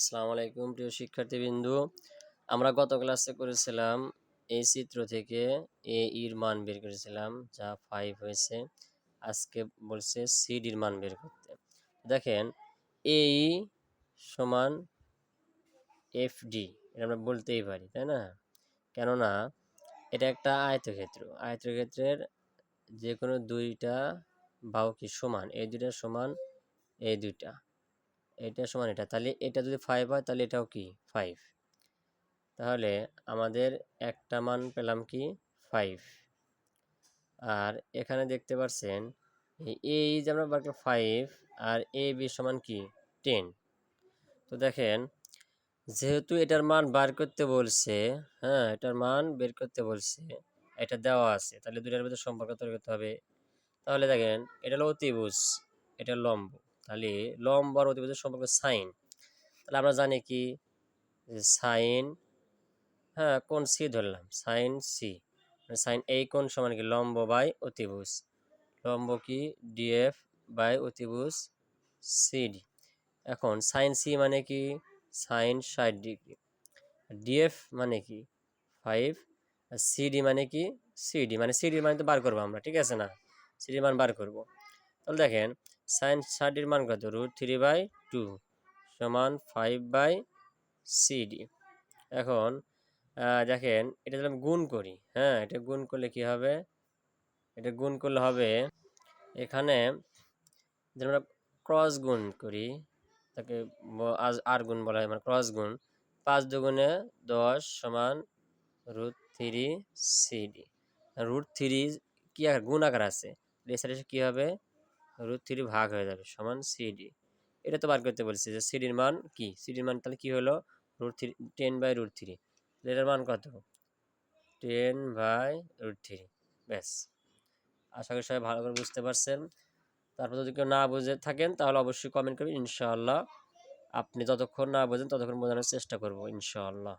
আসসালামু আলাইকুম প্রিয় শিক্ষার্থীবৃন্দু। আমরা গত ক্লাসে করেছিলাম এই চিত্র থেকে এ ইর মান বের করেছিলাম, যা ফাইভ হয়েছে। আজকে বলছে সিডির মান বের করতে। দেখেন এ সমান এফ ডি এটা আমরা বলতেই পারি, তাই না? কেননা, এটা একটা আয়তক্ষেত্র। আয়তক্ষেত্রের যে কোনো দুইটা বাহু কি সমান? এই দুইটা সমান এই দুইটা। এটা সমান এটা। তাহলে এটা যদি ফাইভ হয়, তাহলে এটাও কি? ফাইভ তাহলে আমাদের একটা মান পেলাম কি? ফাইভ আর এখানে দেখতে পাচ্ছেন এই যে আমরা বার ফাইভ আর এ বি সমান কি? টেন তো দেখেন, যেহেতু এটার মান বার করতে বলছে হ্যাঁ এটার মান বের করতে বলছে, এটা দেওয়া আছে, তাহলে দুটার মধ্যে সম্পর্ক তৈরি করতে হবে। তাহলে দেখেন, এটা হলো অতিভুজ, এটা লম্ব। তাহলে লম্ব আর সম্পর্কে সাইন। তাহলে আমরা জানি কি? সাইন হ্যাঁ কোন সি ধরলাম, সাইন সি সাইন এই কোন সমান কি? লম্ব বাই অতিভুজ। লম্ব কি? ডিএফ বাই অতিভুজ সিডি এখন সাইন সি মানে কি? সাইন ষাট ডিগ্রি। ডিএফ মানে কি? ফাইভ আর সিডি মানে কি? সিডি মানে সিডি মানে তো বার করব আমরা, ঠিক আছে না? সিডি মান বার করব। তাহলে দেখেন সাইন ষাটির মান কত? রুট থ্রি বাই টু সমান ফাইভ বাই সিডি এখন দেখেন, এটা যদি গুণ করি হ্যাঁ এটা গুণ করলে কি হবে? এটা গুণ করলে হবে, এখানে যদি আমরা ক্রস গুণ করি, তাকে আর গুণ বলা হয় মানে ক্রস গুণ, পাঁচ দুগুণে দশ সমান root three CD root three কী আকার? গুণ আকার আছে। এছাড়া কী হবে? রুট থ্রি ভাগ হয়ে যাবে সমান সিডি এটা তো বার করতে বলছি যে সিডির মান কি? সিডির মান তাহলে কী হলো? Root three ten by root three এটার মান কত? টেন বাই রুট থ্রি ব্যাস। আশা করি সবাই ভালো করে বুঝতে পারছেন। তারপর যদি কেউ না বুঝে থাকেন, তাহলে অবশ্যই কমেন্ট করবেন। ইনশাআল্লাহ। আপনি যতক্ষণ না বোঝেন, ততক্ষণ বোঝানোর চেষ্টা করব, ইনশাআল্লাহ।